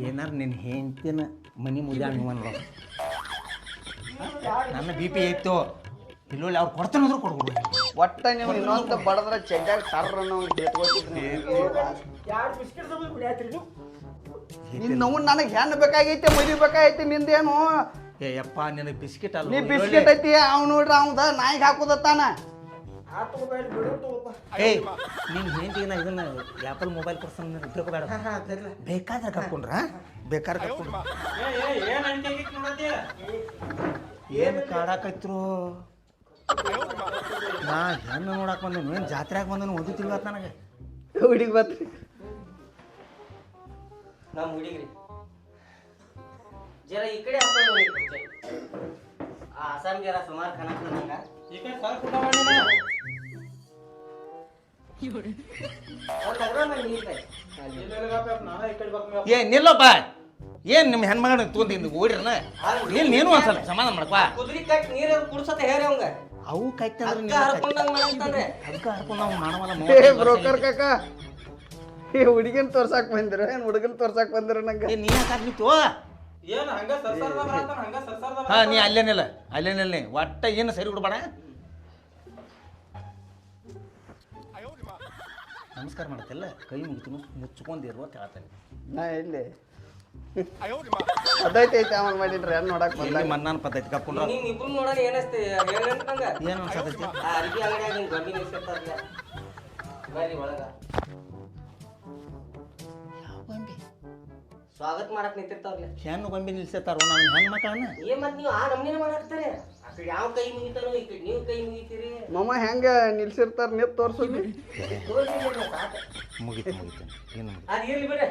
ಏನಾರ ನಿನ್ನ ಹೆಂಡ್ತಿನ ಮನಿ ಮುದ್ದೆ ಅನ್ವನ್ಲ ನನ್ನ ಬಿ ಪಿ ಇತ್ತು ಇಲ್ಲೊಳ್ಳಿ ಅವ್ರು ಕೊಡ್ತಾನಂದ್ರೆ ಕೊಡ್ಬೋದು. ಒಟ್ಟ ನೀವು ಇನ್ನೊಂದು ಬಡದ್ರ ಚೆಡ್ಡಾಗ ಸರ್ರ ನಾವು? ನಿನ್ನ ನೋವು ನನಗೆ ಹೆಣ್ಣು ಬೇಕಾಗೈತೆ ಮದುವೆ ಬೇಕಾಗೈತೆ ನಿಂದೇನು? ಏ ಯಪ್ಪ ನಿನಗೆ ಬಿಸ್ಕಿಟ್ ಅಲ್ಲ ನೀ ಬಿಸ್ಕೆಟ್ ಐತಿ ಅವ್ನು ನೋಡ್ರಿ ಅವ್ನ ನಾಯಿಗೆ ಹಾಕೋದತ್ತಾನ ಏ ನಿನ್ನ ಹೆಂಡತಿಗೆ ನಾ ಇದನ್ನ ಆ್ಯಪಲ್ ಮೊಬೈಲ್ ಕೊಡ್ಸಂದ್ರೆ ತಿಳ್ಕೊಬೇಡ ಬೇಕಾದ್ರೆ ಕರ್ಕೊಂಡ್ರ? ಬೇಕಾದ್ರೆ ಕರ್ಕೊಂಡ್ರ? ಏನು ಕಾಡಾಕೈತ್ರು? ನಾ ಹೆಣ್ಣು ನೋಡಕ್ ಬಂದನು ಏನು ಜಾತ್ರೆಗೆ ಬಂದನು ಒಂದು ತಿಳ್ಗಾತ್ ನನಗೆ. ಹುಡುಗಿ ಬತ್ರಿ ನಮ್ಮ ಹುಡುಗ್ರಿ. ಜರ ಈ ಕಡೆ ಕೊಂಚ. ಆ ಅಸ್ಸಾಂ ಜರ ಸುಮಾರು ಕನಕ ನಂಗ ಈ ಕಡೆ ಕೂಡ. ಏ ನಿಲ್ಲಪ್ಪ. ಏನ್ ನಿಮ್ಮ ಹೆಣ್ಮಗನ ತೊಗೊಂಡು ಓಡಿರನ ಏನ್ ನೀನು ಒಂದ್ಸಲ ಸಮಾಧಾನ ಮಾಡಪ್ಪ ಕುದುರಿ ಕಟ್ ನೀರ್ ಕುಡ್ಸತ್ತ ಹೇರಿ ಅವಂಗ. ಅವು ಕೈ ಹರ್ಕೊಂಡಂಗ್ ಅದಕ್ಕೆ ಹರ್ಕೊಂಡು ನಾವು ಮಾಡವಲ್ಲ ಏ ಬ್ರೋಕರ್ ಕಾಕ. ಈ ಹುಡುಗಿನ ತೋರ್ಸಾಕ್ ಬಂದಿರ? ಏನ್ ಹುಡುಗನ್ ತೋರ್ಸಾಕ್ ಬಂದಿರ ನಂಗೆ? ಏ ನೀ ಯಾಕೆ ಏನ್ ಹಂಗ ಸರ್ಸಾರ್ದ ಬರತ್ತಾನ ಹಂಗ ಸರ್ಸಾರ್ದ ಹಾ ನೀ ಅಲ್ಲೇನಿಲ್ಲ ಅಲ್ಲೇನಿಲ್ಲ ನೀ. ಒಟ್ಟ ಏನು ಸರಿ ಬಿಡ್ಬೇಡ ನಮಸ್ಕಾರ ಮಾಡತ್ತಲ್ಲ ಕೈ ಮುಗಿತು ಮುಚ್ಕೊಂಡಿರು ಅಂತ ಹೇಳ್ತಾನೆ. ನಾ ಇಲ್ಲಿ ಅದೈತೆ ಐತೆ ಅವನ್ ಮಾಡಿನ್ರಿ ಹೆಣ್ಣು ನೋಡಕ್ ಬಂದ? ಇಲ್ಲಿ ಮನ್ನಾನ ಪದ್ಧತಿ? ಕಪ್ಕೊಂಡ್ರ ನೀವ್ ಇಬ್ರು ನೋಡೋಣ ಏನಸ್ತಿ ಹೇಳಂತ ಏನು ಅನ್ಸತೈತಿ? ಆ ಅರ್ಬಿ ಅಂಗಡಿಯಾಗ ಹಿಂಗ್ ಗಡ್ಡಿ ನಿಲ್ಸಿರ್ತಾರಲ್ಲ ಬರ್ರಿ ಒಳಗ. ಸ್ವಾಗತ ಮಾಡಕ್ ನಿಂತಿರ್ತಾವ್ರಲ್ಲ ಹೆಣ್ಣು ಗೊಂಬಿ ನಿಲ್ಸತ್ತಾರ ನಾವು ಹೆಣ್ಣು ಮಕ್ಕಳನ್ನ ಏನ್ ಮತ್ ನೀವು ಆ ನಮ್ನಿನ ಮಾಡಾಕ್ತಾರೆ ಆ ಕಡೆ ಯಾವ ಕೈ ಮುಗಿತಾನೋ ಈ ಕಡೆ ನೀವು ಕೈ ಮುಗಿತೀರಿ. ಮಮ್ಮ ಹೆಂಗ ನಿಲ್ಸಿರ್ತಾರ ನಿತ್ ತೋರ್ಸೋದು? ತೋರ್ಸಿಲ್ಲ ನಾವು ಸಾಕ. ಮುಗೀತು ಮುಗೀತು. ಏನು ಮುಗೀತು? ಅದ್ ಇರ್ಲಿ ಬರ್ರಿ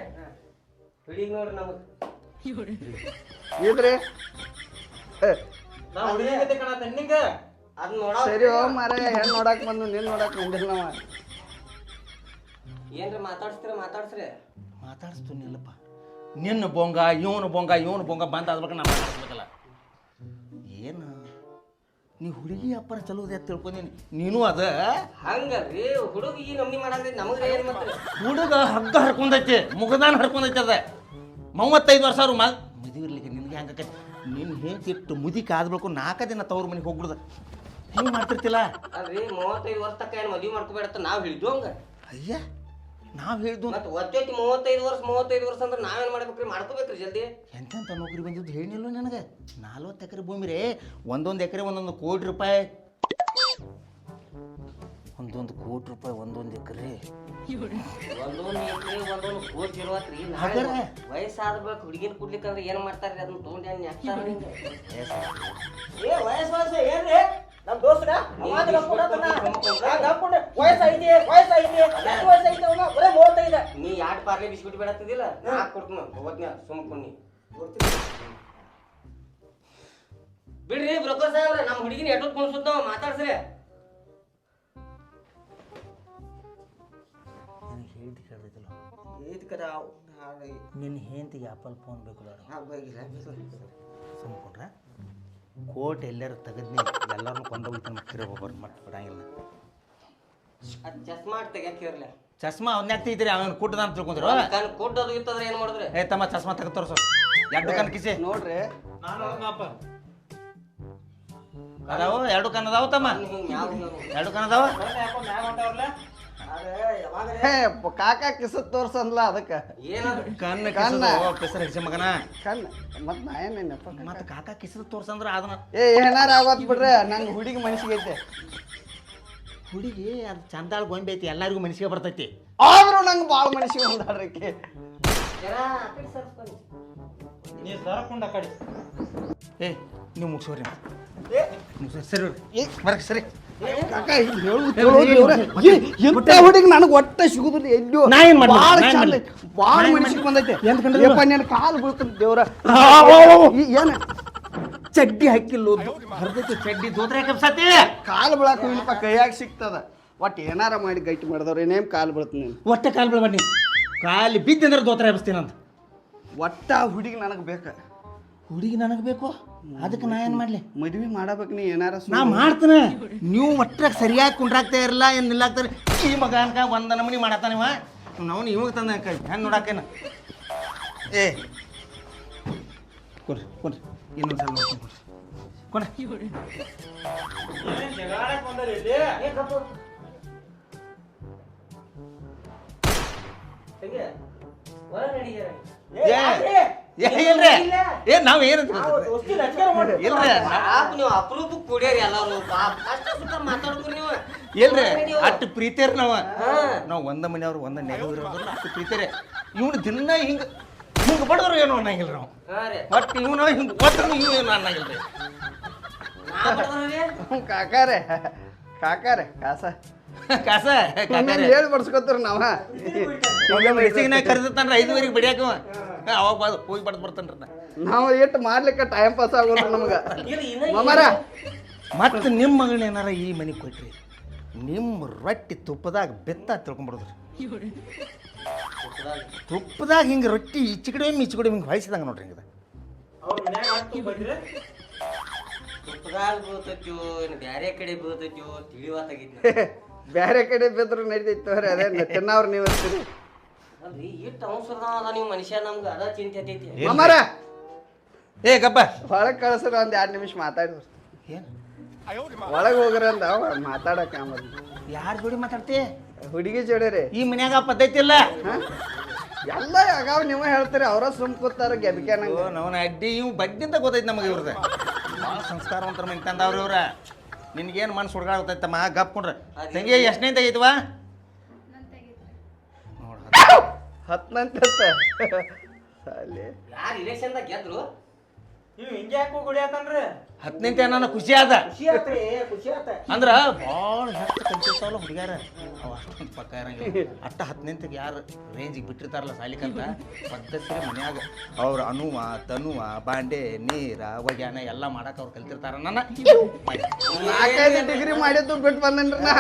ಹಿಡಿಗ್ ನೋಡ್ರಿ ನಮಗ್. ಇದ್ರಿ ಏ, ನಾ ಹುಡುಗಿ ಕತೆ ನಿಂಗ. ಅದ್ ನೋಡ ಸರಿ ಓ ಮಾರ ಹೆಣ್ಣು ನೋಡಕ್ ಬಂದು ನೀನ್ ನೋಡಕ್ ಬಂದಿಲ್ಲ ನಾವ ಏನ್ರಿ ಮಾತಾಡ್ಸ್ತೀರ ಮಾತಾಡ್ಸ್ರಿ. ಮಾತಾಡಿಸ್ತೀನಿಲ್ಲಪ್ಪ ನಿನ್ನ ಬೊಂಗ ಇವನು ಬೊಂಗ ಇವನು ಬೊಂಗ ಬಂದ ಆದ್ಬೇಕು ನಾನು ಮಾತಾಡ್ಬೇಕಲ್ಲ. ಏನು? ನೀ ಹುಡುಗಿ ಅಪ್ಪರ ಚಲೋ ಅಂತ ತಿಳ್ಕೊಂಡೀನಿ. ನೀನು ಅದ? ಹಂಗಲ್ರಿ ಹುಡುಗ ಈ ನಮ್ನಿ ನಮಗೆ ಏನ್ ಹುಡುಗ ಹಗ್ಗ ಹರ್ಕೊಂಡೈತಿ ಮುಗದಾನ ಹರ್ಕೊಂಡೈತಿ ಅದ. ಮೂವತ್ತೈದು ವರ್ಷ ಅವ್ರು ಮದುವೆ ಇರ್ಲಿಕ್ಕೆ ನಿನ್ಗೆ ಹಂಗ ನಿನ್ನ ಹೇಳ್ತಿಟ್ಟು ಮುದಿ ಕಾದ್ಬೇಕು ನಾಲ್ಕು ದಿನ ತವ್ರ ಮನೆಗೆ ಹೋಗ್ಬಿಡ್ದ. ಹಿಂಗೆ ಮಾಡ್ತಿರ್ತಿಲ್ಲ? ಅಲ್ರಿ ಮೂವತ್ತೈದು ವರ್ಷ ತಕ್ಕ ಏನ್ ಮದ್ವಿ ಮಾಡ್ಕೋಬೇಡತ್ತ ನಾವು ಹಿಡಿದು ಹಂಗ. ಅಯ್ಯ. ನಾವು ಹೇಳ್ದು ಮತ್ತೆ ಒತ್ತೈತಿ ಮೂವತ್ತೈದು ವರ್ಷ ಮೂವತ್ತೈದು ವರ್ಷ ಅಂದ್ರೆ ನಾವೇನ್ ಮಾಡ್ಬೇಕ್ರಿ? ಮಾಡ್ಕೋಬೇಕ್ರಿ ಜಲ್ದಿ. ಎಂತೆಂಥ ನೌಕರಿ ಬಂದಿದ್ದು ಹೇಳಿಲ್ಲ ನನಗೆ? ನಲ್ವತ್ತು ಎಕರೆ ಭೂಮಿ ರೀ ಒಂದೊಂದು ಎಕರೆ ಒಂದೊಂದು ಕೋಟಿ ರೂಪಾಯಿ. ಒಂದೊಂದು ಕೋಟಿ ರೂಪಾಯಿ ಒಂದೊಂದು ಎಕರೆ. ಒಂದೊಂದು ಎಕರೆ ಒಂದೊಂದು ಕೋಟಿ ಇರುವತ್ರಿ. ಹಾಗಾರೆ? ವಯಸ್ಸಾದ ಬಳಿಕ ಹುಡುಗಿನ ಕುಡ್ಲಿಕ್ಕಂದ್ರೆ ಏನ್ ಮಾಡ್ತಾರ್ರಿ? ಅದನ್ನ ತಗೊಂಡು ಏನ್ ಏ ವಯಸ್ಸು ವಯಸ್ಸು ಏನ್ರಿ? ನಮ್ ದೋಸ್ತರ ನೀ ಯಾಟ್ ಪಾರ್ಲೆ ಬಿಸ್ಕಿಟ್ ಬೇಡತ್ತಿದಿಲ್ಲ ನಾ ಕೊಡ್ತೀನಿ ಹೋದ್ನ ಸುಮ್ಕೊಂಡಿ ಬಿಡ್ರಿ ಬ್ರೋಕರ್ ಸಾಹೇಬ್ರ ನಮ್ಮ ಹುಡುಗಿನ ಎಟ್ಟೊತ್ ಕುಣಿಸುತ್ತ ಮಾತಾಡ್ಸ್ರಿ. ಹೇಳ್ತಿ ಕೇಳ್ಬೇಕಲ್ಲ. ನಿನ್ನ ಹೆಂಡತಿಗೆ ಆಪಲ್ ಫೋನ್ ಬೇಕು ಸುಮ್ಕೊಂಡ್ರ ಕೋಟ್ ಎಲ್ಲರೂ ತೆಗದ್ನಿ ಎಲ್ಲರನ್ನೂ ಕೊಂಡೋಗ್ತಾನೆ ಮಕ್ಕಳು ಒಬ್ಬರು ಮಟ್ಟ ಬಿಡಂಗಿಲ್ಲ. ಅದು ಚಸ್ಮಾ ತೆಗ್ಯಾಕ ಇರ್ಲಿ ಚಸ್ಮಾ ಅವನ್ನ ತೆಗಿತೀರಿ ಅವನ್ ಕೂಟದ ಅಂತ ತಿಳ್ಕೊಂಡ್ರು? ಕಣ್ ಕೊಟ್ಟದು ಇತ್ತಂದ್ರೆ ಏನು ಮಾಡಿದ್ರೆ? ಏ ತಮ್ಮ ಚಸ್ಮಾ ತೆಗೆದು ತೋರ್ಸು. ಎರಡು ಕಣ್ ಕಿಸಿ. ನೋಡ್ರಿ. ಅದಾವು? ಎರಡು ಕಣ್ ಅದಾವ ತಮ್ಮ? ಎರಡು ಕಣ್ ಹೇ ಪ- ಕಾಕ ಕಿಸತ್ ತೋರ್ಸನ್ಲ ಅದಕ್ಕ. ಕಣ್ಣ ಕಣ್ಣು ಕಣ್ಣ. ಕಿಸದು ಹೆಸರು ಮಗನ? ಕಣ್ಣ. ಮತ್ ನಾ ಏನೇನಪ್ಪ ಮತ್ತೆ ಕಾಕ ಕಿಸದು ತೋರ್ಸಂದ್ರ ಅದನ್ನ. ಏ ಏನಾರ ಆಗತ್ ಬಿಡ್ರಿ ನಂಗೆ ಹುಡುಗಿ ಮನ್ಸಿಗೆ ಐತೆ. ಹುಡುಗಿ ಅದು ಚಂದಾಳ ಗೊಂಬೆ ಐತಿ ಎಲ್ಲರಿಗೂ ಮನಸ್ಸಿಗೆ ಬರ್ತೈತಿ. ಆದ್ರೂ ನಂಗೆ ಭಾಳ ಮನ್ಸಿಗೆ ಬಂದಾಡ್ರಿ ಆಕಿ. ಜರ ಆ ಕಡೆ ಸರ್ಸ್ಕೊಳ್ಳಿ. ನೀ ಸರಕೊಂಡ ಕಡೆ. ಏ ನೀವು ಮುಗಿಸೋರಿ ಮುಗ್ಸೋರಿ. ಸರಿ. ಏ. ಬರ್ರಿ ಸರಿ. ಕಾಕ ಇಲ್ಲಿ ಹೇಳು ಕೇಳು ದೇವ್ರೆ. ಏ, ಎಂತ ಹುಡುಗಿ ನನಗೆ ಒಟ್ಟ ಸಿಗುದಿಲ್ಲ ಎಲ್ಲೋ ನಾ ಏನ್ ಮಾಡ್ಲಿ? ಭಾಳ ನಾ ಏನ್ ಚಂದ ಮಾಡ್ಲಿ? ಐತಿ. ಭಾಳ ನಾ ಏನ್ ಬಂದೈತೆ ಎಂತ ಕಂಡ್ರಿ? ಯಪ್ಪ ನಿನ್ನ ಕಾಲು ಬೀಳ್ತದೆ ದೇವ್ರ ಈ ಏನ ಚಡ್ಡಿ ಹಾಕಿಲ್ಲ ಹರಿದೈತಿ ಚಡ್ಡಿ ದೋತ್ರ ಕಪ್ಸತಿ ಕಾಲು ಬೀಳಾಕ ಇಲ್ಲಪ್ಪ ಕೈಯಾಗ ಸಿಗ್ತದ ಒಟ್ಟು ಏನಾರ ಮಾಡಿ ಗೈಟ್ ಮಾಡಿದವ್ರು ಏನೇಮ್ ಕಾಲು ಬೀಳ್ತೀನಿ ನೀನು ಒಟ್ಟ ಕಾಲು ನೀವು ಕಾಲು ಬಿದ್ದಂದ್ರೆ ದೋತ್ರ ಎಬ್ಸ್ತೀನಂತ ಒಟ್ಟ ಹುಡುಗಿ ನನಗೆ ಬೇಕ ಹುಡುಗಿ ನನಗೆ ಬೇಕು? ಅದಕ್ಕೆ ನಾ ಏನು ಮಾಡಲಿ? ಮದ್ವಿ ಮಾಡಬೇಕು ನೀ ಏನಾರ ನಾ ಮಾಡ್ತೇನೆ. ನೀವು ಒಟ್ಟಾಗ ಸರಿಯಾಗಿ ಕುಂಡ್ರಾಗ್ತಾ ಇರಲ್ಲ ಏನು ನಿಲ್ಲಾಗ್ತಾರೆ ಈ ಮಗ ಅನ್ಕ ಒಂದ ನಮನಿ ಮಾಡತ್ತಾನ ಇವ ನಾವು ಇವಾಗ ತಂದ ಕೈ? ಹೆಂಗೆ ನೋಡಾಕೇನ ಏ. ಕೊಡ್ರಿ ಕೊಡ್ರಿ. ಇನ್ನೊಂದು ಸಲ ಮಾಡ್ತೀನಿ ಕೊಡ್ರಿ. ಕೊಡ್ರಿ. ಹೊರ ನಡೀಗ್ಯಾರ. ಏ, ಏ ನಾವು ಏನಂತ. ಇಲ್ರಿ. ನೀವು ಅಪರೂಪಕ್ಕೆ ಕೂಡ್ಯಾರಿ ಎಲ್ಲರೂ ಪಾಪ ಅಷ್ಟ ಸುತ್ತ ಮಾತಾಡ್ತೀರಿ ನೀವು. ಇಲ್ರಿ ಅಷ್ಟು ಪ್ರೀತಿಯರ್ ನಾವು. ನಾವ್ ಒಂದ ಮನೆಯವ್ರು ಒಂದ ನೆಗವಿರೋದ್ರ ಅಷ್ಟು ಪ್ರೀತಿಯರೇ ಇವ್ನು ದಿನ ಹಿಂಗ ಹಿಂಗ ಬಡದ್ರು ಏನು ಅನ್ನಂಗಿಲ್ಲ ನಾವು. ಬಟ್ ಇವನು ಹಿಂಗೆ ಒಟ್ಟು ಇವ್ ಏನು ಅನ್ನಂಗಿಲ್ಲ ರೀ. ನಾ ಬಡವ್ರಿ? ಕಾಕಾರೆ ಕಾಕಾರೆ ಕಾಸ. ಕಾಸ ಹೇಳಿ ಬಡ್ಸ್ಕೊತಾರ ನಾವ? ಮೆಸಿಗಿನ ಕರೆದಿರ್ತಾನ್ರಿ ಐದುವರೆಗೆ ಬಿಡಿಯಾಕ ಅವಾಗ ಬಾದ್ ಹೋಗಿ ಬಡ್ದು ಬರ್ತಾನ್ರ. ನಾವು ಇಟ್ಟು ಮಾಡ್ಲಿಕ್ಕೆ ಟೈಮ್ ಪಾಸ್ ಆಗೋಲ್ಲ ನಮ್ಗೆ. ಮಮರ? ಮತ್ತೆ ನಿಮ್ಮ ಮಗಳನ್ನ ಏನಾರ ಈ ಮನೆಗೆ ಕೊಟ್ರಿ ನಿಮ್ಮ ರೊಟ್ಟಿ ತುಪ್ಪದಾಗ ಬೆತ್ತ ತಿಳ್ಕೊಂಬಿಡೋದ್ರಿ ತುಪ್ಪದಾಗ ಹಿಂಗೆ ರೊಟ್ಟಿ ಈಚೆ ಕಡೆ ಈಚೆ ಕಡೆ ಹಿಂಗೆ ಹೊಳಿಸಿದಂಗೆ ನೋಡ್ರಿ ಹಿಂಗೆ ತುಪ್ಪದಾಗ ಬೀಳ್ತೈತ್ಯೋ ಇನ್ನು ಬ್ಯಾರೆ ಕಡೆ ಬೀಳ್ತೈತ್ಯೋ ತಿಳಿವಾತಾಗಿತ್ತು ಬ್ಯಾರೆ ಕಡೆ ಬಿದ್ರು ನಡೀತೈತಿ ತೋರಿ ಅದೇ ತಿನ್ನವ್ರು ನೀವು ಅಂತೀರಿ. ಅಲ್ರಿ ಇಟ್ಟು ಅವಸರದ ಅದ ನೀವು ಮನುಷ್ಯ ನಮ್ಗೆ ಅದ ಚಿಂತೆ ಐತೈತಿ ಮಾಮಾರ! ಏ ಗಪ್ಪ. ಒಳಗ್ ಕಳ್ಸ್ರ ಒಂದ್ ಎರಡು ನಿಮಿಷ ಮಾತಾಡಿದ್ರು ಏನು? ಒಳಗ್ ಹೋಗ್ರ ಅಂದ ಮಾತಾಡಕ ಯಾರ ಜೋಡಿ ಮಾತಾಡ್ತಿ? ಹುಡುಗಿ ಜೋಡಿರಿ ಈ ಮನ್ಯಾಗ ಪದ್ಧತಿ ಇಲ್ಲ? ಎಲ್ಲ ಯಾವ ನೀವು ಹೇಳ್ತೀರಿ ಅವರ ಸುಮ್ ಕೂತಾರ ಗೆಬ್ಕೆ ನಂಗೆ ನಾವು ಅಡ್ಡಿ ಇವ್ ಬಡ್ಡಿಂದ ಗೊತ್ತೈತಿ ನಮಗೆ ಇವ್ರದ. ಸಂಸ್ಕಾರ ಸಂಸ್ಕಾರವಂತರ ಮಂದಿ ತಂದವ್ರಿ ಇವ್ರ. ನಿನ್ಗೇನು ಮನ್ಸು ಗಪ್ ಗಪ್ಕೊಂಡ್ರೆ ತಂಗಿ ಎಷ್ಟನೇ ತೆಗೀತವಾ? ನೋಡ ಹತ್ನಂತ ಸಾಲಿ. ಯಾರು ಇಲೆಕ್ಷನ್ದಾಗ ಗೆದ್ರು? ಇವ್ ಹಿಂಗೆ ಯಾಕೆ ಗುಡಿಯಾತನ್ರಿ ಹತ್ತನೇಂತೆ ಅನ್ನೋ ಖುಷಿ ಆದ. ಖುಷಿ ಆತ್ರಿ ಖುಷಿ ಆತ. ಅಂದ್ರ ಭಾಳ ಹೆಚ್ಚು ಕಲ್ತಿರ್ತಾವಲ್ಲ ಹುಡುಗ್ಯಾರ? ಅವ ಅಷ್ಟೊಂದು ಪಕ್ಕ ಇರಂಗಿಲ್ಲ. ಅಟ್ಟ ಹತ್ತನಿಂತಕ್ಕೆ ಯಾರು ರೇಂಜಿಗೆ ಬಿಟ್ಟಿರ್ತಾರಲ್ಲ ಸಾಲಿಕಂತ? ಪದ್ಧತಿ ಮನ್ಯಾಗ. ಅವ್ರ ಅನುವ ತನುವ ಬಾಂಡೆ ನೀರ ಒಗ್ಯಾನ ಎಲ್ಲ ಮಾಡಕ್ ಅವ್ರು ಕಲ್ತಿರ್ತಾರ. ನನ್ನ ನಾಲ್ಕೈದು ಡಿಗ್ರಿ ಮಾಡಿದ್ದು ಬಿಟ್ಟು ಬಂದನ್ರಿ ನಾ.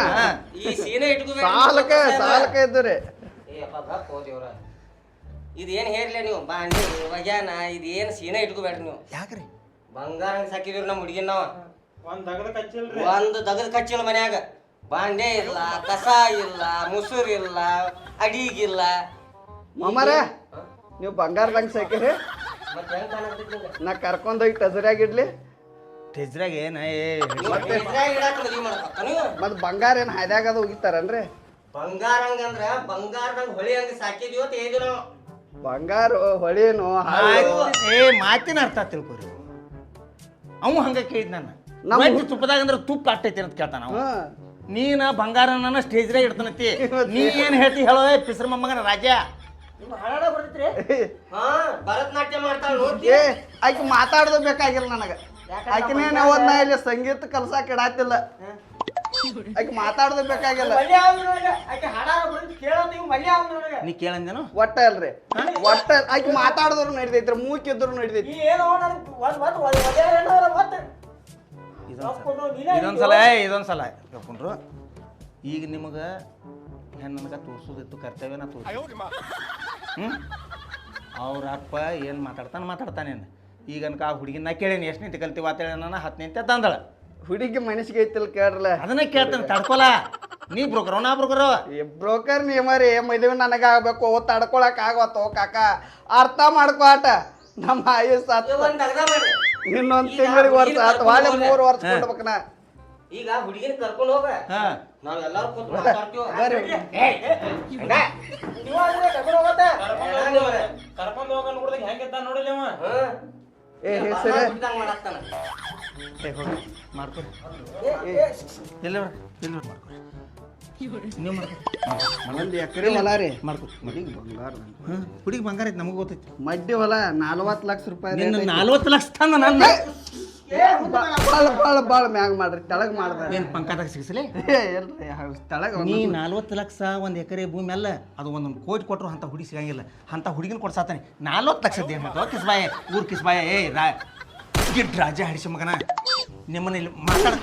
ಈ ಸೀನೆ ಸಾಲಕ ಸಾಲಕ ಇದ್ದರೆ. ಏ ಅಪ್ಪ ಗಪ್ ಇದು ಏನು ಹೇರ್ಲಿ ನೀವು? ಬಾಂಡೆ ಒಗ್ಯಾನ ಇದು ಏನು ಸೀನೆ ಇಟ್ಕೋಬೇಡ್ರಿ ನೀವು? ಯಾಕ್ರಿ? ಬಂಗಾರ ಸಾಕಿದ್ರಿ ನಮ್ಮ ಹುಡುಗಿನ ನಾವು. ಒಂದ್ ದಗದ ಕಚ್ಚಿಲ್ರಿ. ಒಂದು ದಗದ ಕಚ್ಚಿಲ್ ಮನ್ಯಾಗ. ಬಾಂಡೆ ಇಲ್ಲ ಕಸ ಇಲ್ಲ ಮುಸುರ್ ಇಲ್ಲ ಅಡಿಗಿಲ್ಲ. ಮಾಮಾರ ನೀವು ಬಂಗಾರದಂಗ ಸಾಕಿರಿ. ಮತ್ತೆ ಹೆಂಗ್ ಕಾಣಕತ್ತೈತಿ ನಿಂಗೆ? ನಾ ಕರ್ಕೊಂಡೋಗಿ ಟಜರ್ಯಾಗ ಇಡ್ಲಿ. ಟೆಜ್ರಾಗ ಏನ? ಏ ನೀವು ಇದ್ರಾಗ ಇಡಾಕ ಮದ್ವಿ ಮಾಡ್ಬೇಕ ನೀವು ಮತ್ ಬಂಗಾರ ಏನು ಹಾದ್ಯಾಗ ಅದು ಹೋಗಿತ್ತಾರನ್ರಿ ಬಂಗಾರ ಹಂಗಂದ್ರ ಬಂಗಾರದಂಗ ಹೊಳಿ ಹಂಗ ಸಾಕಿದ್ಯೋ ನಾವು. ಬಂಗಾರ ಹೊಳಿ ಹಾಳು. ಏ ಮಾತಿನ ಅರ್ಥ ತಿಳ್ಕೊರಿ ಅವ ಹಂಗ ಕೇಳಿದ್ ನಾನು ನಮ್ಮ ತುಪ್ಪದಾಗ ಅಂದ್ರೆ ತುಪ್ಪ ಅಟ್ಟೈತಿ ಅಂತ ಕೇಳ್ತಾನ ಅವ. ಹಾ. ನೀನ ಬಂಗಾರನ ಸ್ಟೇಜ್ ಇಡ್ತಾನತಿ ನೀ ಏನ್ ಹೇಳ್ತಿ ಹೇಳೋ ಪಿಸ್ರ ಮೊಮ್ಮಗನ ರಾಜ. ಭರತನಾಟ್ಯ ಮಾಡ್ತಾಳ ಏ ಆಕಿ ಮಾತಾಡೋದು ಬೇಕಾಗಿಲ್ಲ ನನಗ. ಆಕಿನೇ ಓದ್ನ ಇಲ್ಲಿ ಸಂಗೀತ ಕಲ್ಸಾಕ್ ಇಡಾತಿಲ್ಲ ಆಕೆ ಮಾತಾಡೋದು ಬೇಕಾಗಿಲ್ಲ. ನೀ ಕೇಳಂದೇನು? ಒಟ್ಟ ಅಲ್ರಿ. ಒಟ್ಟ ಆಕೆ ಮಾತಾಡಿದ್ರು ನಡಿತೈತ್ರಿ ಮೂಕಿದ್ರು ನಡಿತೈತಿ ಇದೊಂದ್ಸಲ ಇದೊಂದ್ಸಲ. ಕೇಳ್ಕೊಂಡ್ರು. ಈಗ ನಿಮಗೆ ಹೆಣ್ಣನ್ಗ ತೋರ್ಸೋದಿತ್ತು ಕರ್ತವ್ಯ ನಾ ತೋರ್ಸ ಹ್ಞೂ ಅವ್ರ ಅಪ್ಪ ಏನು ಮಾತಾಡ್ತಾನೆ ಮಾತಾಡ್ತಾನೇನು ಈಗ ಅನ್ಕ ಆ ಹುಡುಗಿನ ನಾ ಕೇಳೇನಿ ಎಷ್ಟು ನಿಂತು ಕಲ್ತೀವಿ ಆತೇಳಿ ನಾನು ಹತ್ತು ನಿಂತೆ ತಂದಳ ಹುಡುಗಿ ಮನಸ್ಸಿಗೆ ಐತಲ್ ಕೇಳ್ರಲ್ಲ? ಅದನ್ನ ಕೇಳ್ತಾನೆ ತಡ್ಕೊಲ. ನೀ ಬ್ರೋಕರ್ ನಾ ಬ್ರೋಕರ್. ಬ್ರೋಕರ್ ಬ್ರೋಕರ್ ಮರಿ ಮದುವೆ ನನಗೆ ಆಗ್ಬೇಕು ತಡ್ಕೊಳಕ್ ಆಗವತ್ತು ಕಾಕ? ಅರ್ಥ ಮಾಡ್ಕೋ ಆಟ. ನಮ್ಮ ಆಯುಸ್ ಇನ್ನೊಂದ್ ತಿಂಗಳಿಗೆ ವರ್ಷ ಅಥವಾ ಆತ ವಾಲೆ ಕರ್ಕೊಂಡ್ ಮೂರು ವರ್ಷ ಕೊಡ್ಬೇಕನ? ಈಗ ಹುಡುಗಿನ ಕರ್ಕೊಂಡು ಹೋಗ. ಹಾಂ. ನಾವ್ ಎಲ್ಲಾರು ಕೂತ್ ಮಾತಾಡ್ತೀವಿ. ಕರ್ಕೊಂಡ್ ಹೋಗನ್ ಹುಡ್ದಾಗ ಹೆಂಗಿದ್ದ ನೋಡಿಲ್ಲ ಅವ ಹಾ? ಏ ಹೆಸರು. ಹೋಗಿ. ಮಾಡ್ಕೊರಿ ಇಲ್ಲ ಇಲ್ಲ ಮಾಡ್ಕೊರಿ ನೀವು ಎಕರೆ ಹೊಲ ರೀ. ಬಂಗಾರ ಹುಡುಗಿ ಬಂಗಾರ ಐತಿ ನಮಗೆ ಗೊತ್ತೈತಿ. ಮಡ್ಡಿ ಹೊಲ ನಲ್ವತ್ತು ಲಕ್ಷ ರೂಪಾಯಿ. ನಲ್ವತ್ತು ಲಕ್ಷ ತಂದ ನನ್ನ. ಬಾಳ ಬಾಳ ಬಾಳ ಮ್ಯಾಗ ಮಾಡ್ರಿ ತೆಳಗ್ ಮಾಡ್ದ ಏನು ಪಂಕದಾಗ ಸಿಗಿಸಲಿ? ಇಲ್ರಿ ನೀ ನಲ್ವತ್ತು ಲಕ್ಷ ಒಂದು ಎಕರೆ ಭೂಮಿ ಅಲ್ಲ ಅದು ಒಂದೊಂದು ಕೋಟಿ ಕೊಟ್ಟರು ಅಂತ ಹುಡುಗಿ ಸಿಗಂಗಿಲ್ಲ. ಅಂತ ಹುಡುಗಿನ ಕೊಡ್ಸಾತಾನೆ ನಲ್ವತ್ತು ಲಕ್ಷದ ಏನು ಮಾಡ್ತಾವ ಕಿಸ್ಬಾಯ ಊರ್ ಕಿಸ್ಬಾಯ ಏ ರಾ ಗಿಡ್ ರಾಜ ಹರಿಸಿ ಮಗನ. ನಿಮ್ಮನ್ನ ಇಲ್ಲಿ ಮಾತಾಡ